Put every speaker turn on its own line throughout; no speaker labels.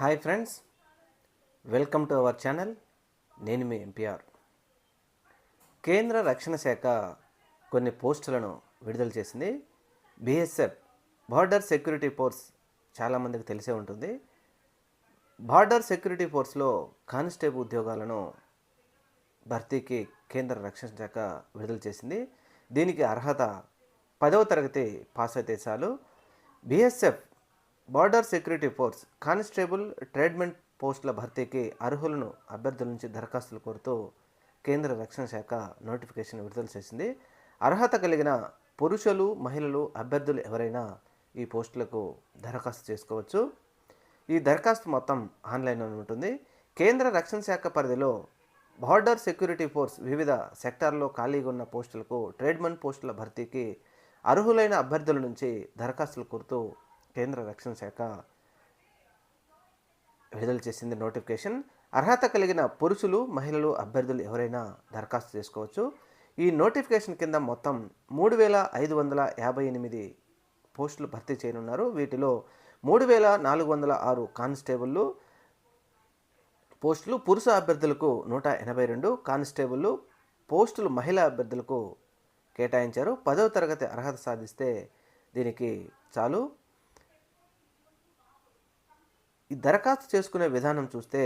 Hi friends welcome to our channel. నేను మీ MPR కేంద్ర రక్షణ శాఖ కొన్ని పోస్టులను విడుదల చేసింది. బిఎస్ఎఫ్ బార్డర్ సెక్యూరిటీ ఫోర్స్ చాలామందికి తెలిసే ఉంటుంది. బార్డర్ సెక్యూరిటీ ఫోర్స్లో కానిస్టేబుల్ ఉద్యోగాలను భర్తీకి కేంద్ర రక్షణ శాఖ విడుదల చేసింది. దీనికి అర్హత పదవ తరగతి పాస్ అయితే చాలు. BSF border security force constable tradesman పోస్టుల భర్తీకి అర్హులను అభ్యర్థుల నుంచి దరఖాస్తులు కోరుతూ కేంద్ర రక్షణ శాఖ నోటిఫికేషన్ విడుదల చేసింది. అర్హత కలిగిన పురుషులు మహిళలు అభ్యర్థులు ఎవరైనా ఈ పోస్టులకు దరఖాస్తు చేసుకోవచ్చు. ఈ దరఖాస్తు మొత్తం ఆన్లైన్లో ఉంటుంది. కేంద్ర రక్షణ శాఖ పరిధిలో బార్డర్ సెక్యూరిటీ ఫోర్స్ వివిధ సెక్టార్లో ఖాళీగా ఉన్న పోస్టులకు ట్రేడ్మన్ పోస్టుల భర్తీకి అర్హులైన అభ్యర్థుల నుంచి దరఖాస్తులు కోరుతూ కేంద్ర రక్షణ శాఖ విడుదల చేసింది నోటిఫికేషన్. అర్హత కలిగిన పురుషులు మహిళలు అభ్యర్థులు ఎవరైనా దరఖాస్తు చేసుకోవచ్చు. ఈ నోటిఫికేషన్ కింద మొత్తం మూడు వేల ఐదు వందల యాభై ఎనిమిది పోస్టులు భర్తీ చేయనున్నారు. వీటిలో మూడు వేల నాలుగు వందల ఆరు కానిస్టేబుళ్ళు పోస్టులు పురుష అభ్యర్థులకు నూట ఎనభై రెండు కానిస్టేబుళ్ళు పోస్టులు మహిళా అభ్యర్థులకు కేటాయించారు. పదవ తరగతి అర్హత సాధిస్తే దీనికి చాలు. ఈ దరఖాస్తు చేసుకునే విధానం చూస్తే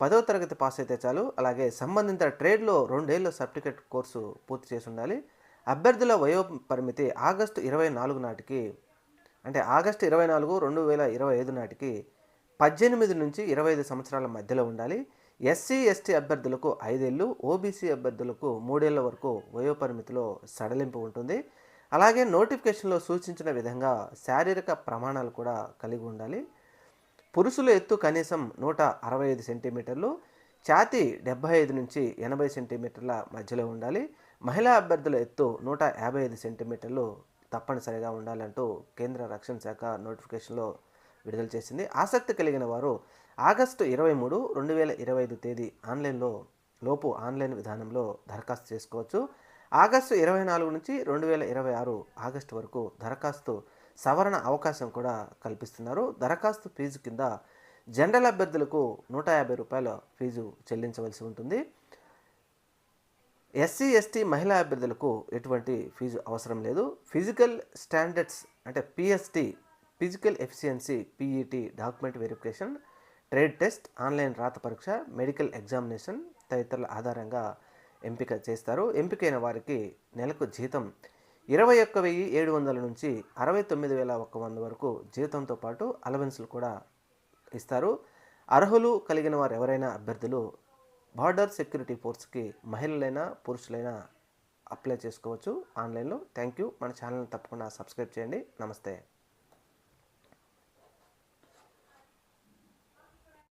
పదవ తరగతి పాస్ అయితే చాలు. అలాగే సంబంధిత ట్రేడ్లో రెండేళ్ళు సర్టిఫికేట్ కోర్సు పూర్తి చేసి ఉండాలి. అభ్యర్థుల వయో పరిమితి ఆగస్టు ఇరవై నాలుగు నాటికి అంటే ఆగస్టు ఇరవై నాలుగు రెండు వేల ఇరవై ఐదు నాటికి పద్దెనిమిది నుంచి ఇరవై ఐదు సంవత్సరాల మధ్యలో ఉండాలి. ఎస్సీ ఎస్టీ అభ్యర్థులకు ఐదేళ్ళు ఓబీసీ అభ్యర్థులకు మూడేళ్ళ వరకు వయో పరిమితిలో సడలింపు ఉంటుంది. అలాగే నోటిఫికేషన్లో సూచించిన విధంగా శారీరక ప్రమాణాలు కూడా కలిగి ఉండాలి. పురుషుల ఎత్తు కనీసం నూట అరవై ఐదు సెంటీమీటర్లు ఛాతీ డెబ్బై ఐదు నుంచి ఎనభై సెంటీమీటర్ల మధ్యలో ఉండాలి. మహిళా అభ్యర్థుల ఎత్తు నూట యాభై ఐదు సెంటీమీటర్లు తప్పనిసరిగా ఉండాలంటూ కేంద్ర రక్షణ శాఖ నోటిఫికేషన్లో విడుదల చేసింది. ఆసక్తి కలిగిన వారు ఆగస్టు ఇరవై మూడు రెండు వేల ఇరవై ఐదు తేదీ ఆన్లైన్లో లోపు ఆన్లైన్ విధానంలో దరఖాస్తు చేసుకోవచ్చు. ఆగస్టు ఇరవై నాలుగు నుంచి రెండు వేల ఇరవై ఆరు ఆగస్టు వరకు దరఖాస్తు సవరణ అవకాశం కూడా కల్పిస్తున్నారు. దరఖాస్తు ఫీజు కింద జనరల్ అభ్యర్థులకు నూట యాభై రూపాయల ఫీజు చెల్లించవలసి ఉంటుంది. ఎస్సీ ఎస్టీ మహిళా అభ్యర్థులకు ఎటువంటి ఫీజు అవసరం లేదు. ఫిజికల్ స్టాండర్డ్స్ అంటే PST physical efficiency PET document verification trade test online రాత పరీక్ష మెడికల్ ఎగ్జామినేషన్ తదితరుల ఆధారంగా ఎంపిక చేస్తారు. ఎంపికైన వారికి నెలకు జీతం ఇరవై ఒక్క వెయ్యి ఏడు వందల నుంచి అరవై తొమ్మిది వేల ఒక్క వంద వరకు జీతంతో పాటు అలవెన్స్లు కూడా ఇస్తారు. అర్హులు కలిగిన వారు ఎవరైనా అభ్యర్థులు బార్డర్ సెక్యూరిటీ ఫోర్స్కి మహిళలైనా పురుషులైనా అప్లై చేసుకోవచ్చు. ఆన్లైన్లో థ్యాంక్ యూ మన ఛానల్ని తప్పకుండా సబ్స్క్రైబ్ చేయండి. నమస్తే.